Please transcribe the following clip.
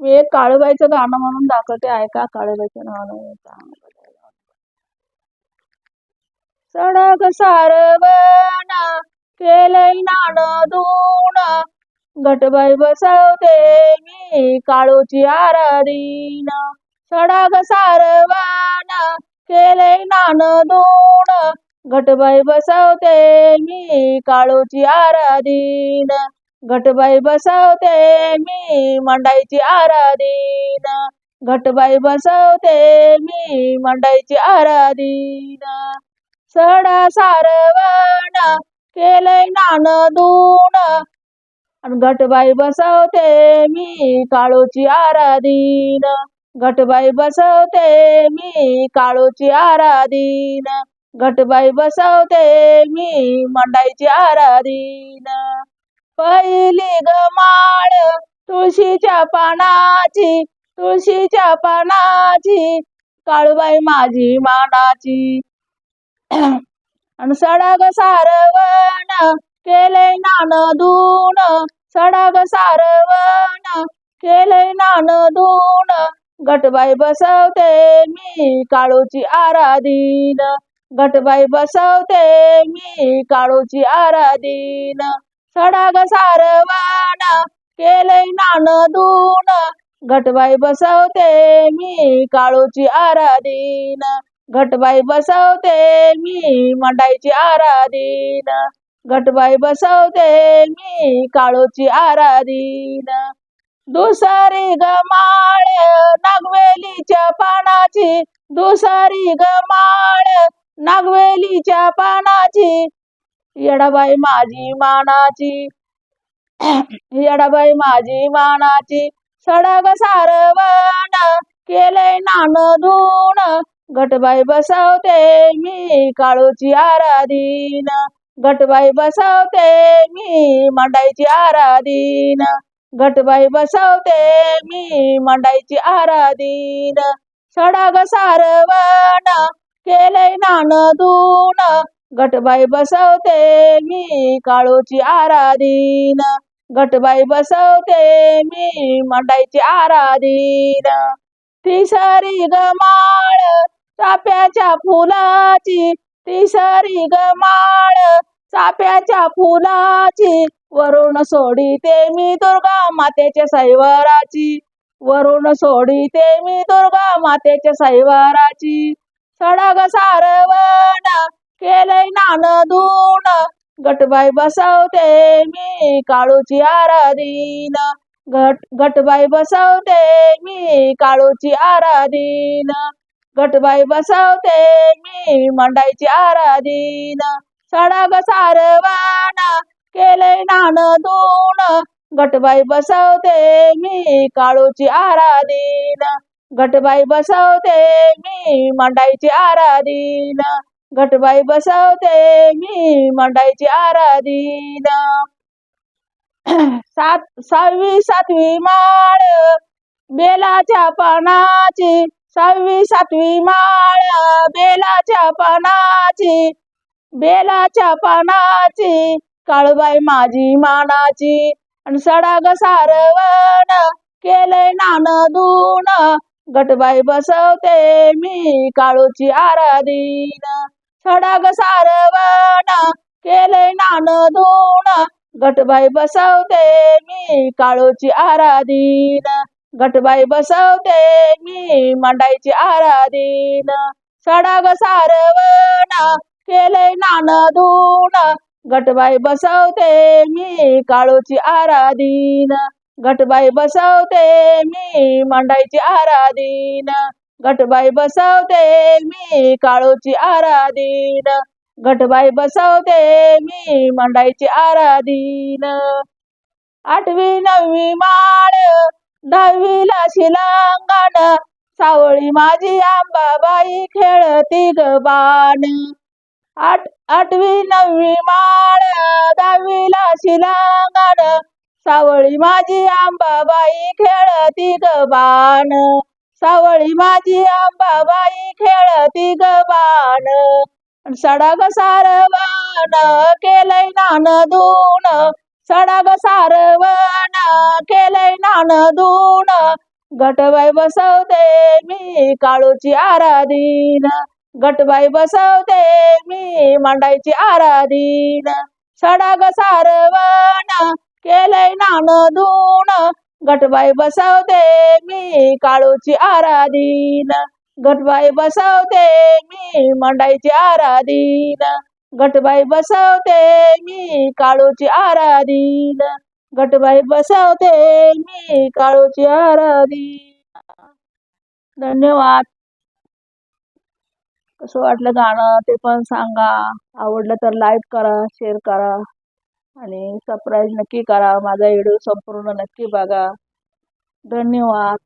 मी एक काळूबाईचं गाणं म्हणून दाखवते ऐका काळूबाईचं गाणं सडक सारवण केलंय नाण धुण. घटबाई बसवते मी काळूची आराधीन. सडक सारवण केलंय नाण धुण. घटबाई बसवते मी काळूची आराधीन. घटबाई बसवते मी मांडायची आराधीन. घटबाई बसवते मी मांडायची आराधीन. सडा सारवण केलंय नान धुण आणि घटबाई बसवते मी काळूची आराधीन. घटबाई बसवते मी काळूची आराधीन. घटबाई बसवते मी मांडायची आराधीन. पहिली गमाळ तुळशीच्या पानाची तुळशीच्या पानाची काळूबाई माझी मानाची. आणि सडग सारवण केलंय नान धुण. सडग सारवण केलंय नान धुण. गटबाई बसवते मी काळूची आराधीन. गटबाई बसवते मी काळूची आराधीन. सडाग सारवाना केलंय नान दून घटबाई बसवते मी काळूची आराधीन. घटबाई बसवते मी मंडाईची आराधीन. घटबाई बसवते मी काळूची आराधीन. दुसरी गमाळ नागवेलीच्या पानाची. दुसरी गमाळ नागवेलीच्या पानाची. येडाबाई माझी मानाची येडाबाई माझी मानाची सडग सारवण केलंय नान धुण गटबाई बसवते मी काळूची आराधीन गटबाई बसवते मी मांडायची आराधीन गटबाई बसवते मी मांडायची आराधीन सडग सारवण केलंय नान धुण गटबाई बसवते मी काळूची आराधीन. गटबाई बसवते मी मंडाईची आराधीन. तिसरी गमाळ चाप्याच्या फुलाची. तिसरी गमाळ चाप्याच्या फुलाची. वरुण सोडीते मी दुर्गा मातेच्या सैवाराची वरुण सोडीते मी दुर्गा मातेच्या सैवाराची सडग सारवण केलंय नान धून गटबाई बसवते मी काळूची आराधीन. घट गटबाई बसवते मी काळूची आराधीन. गटबाई बसवते मी मंडाईची आराधीन. सडग सारवाना केलंय नान गटबाई बसवते मी काळूची आराधीन. गटबाई बसवते मी मंडाईची आराधीन. घटबाई बसवते मी मंडाईची आराधीन सात सहावी सातवी माळ बेलाच्या पानाची. सहावी सातवी माळ बेलाच्या पानाची. बेलाच्या पानाची काळबाई माझी मानाची. आणि सडाग सारवण केलंय नान दून गटबाई बसवते मी काळूची आराधीन सडाग सारवण केलंय नान धुण गटबाई बसवते मी काळूची आराधीन. गटबाई बसवते मी मांडायची आराधीन. सडाग सारवण केले नान धुण गटबाई बसवते मी काळूची आराधीन. गटबाई बसवते मी मांडायची आराधीन. गटबाई बसवते मी काळूची आराधीन. घटबाई बसवते मी मंडाईची आराधीन. आठवी नववी माळ दहावीला शिलांगण. सावळी माझी आंबाबाई खेळती ग बाण आठ आठवी नववी माळ दहावीला शिलांगण. सावळी माझी आंबाबाई खेळती ग बाण सावळी माझी आंबाबाई खेळती ग बाण. सडाग सारवण केलंय नान धुण सडग सारवण केलंय नान धुण गटबाई बसवते मी काळूची आराधीन. गटबाई बसवते मी मांडायची आराधीन. सडग सारवण केलंय नान धुण गटबाई बसवते मी काळूची आराधीन. गटबाई बसवते मी मांडायची आराधीन. गटबाई बसवते मी काळूची आराधीन. गटबाई बसवते मी काळूची आराधीन. धन्यवाद. कसं वाटलं गाणं ते पण सांगा. आवडलं तर लाईक करा शेअर करा. आणि सबस्क्राईब नक्की करा. माझा व्हिडिओ संपूर्ण नक्की बघा. धन्यवाद.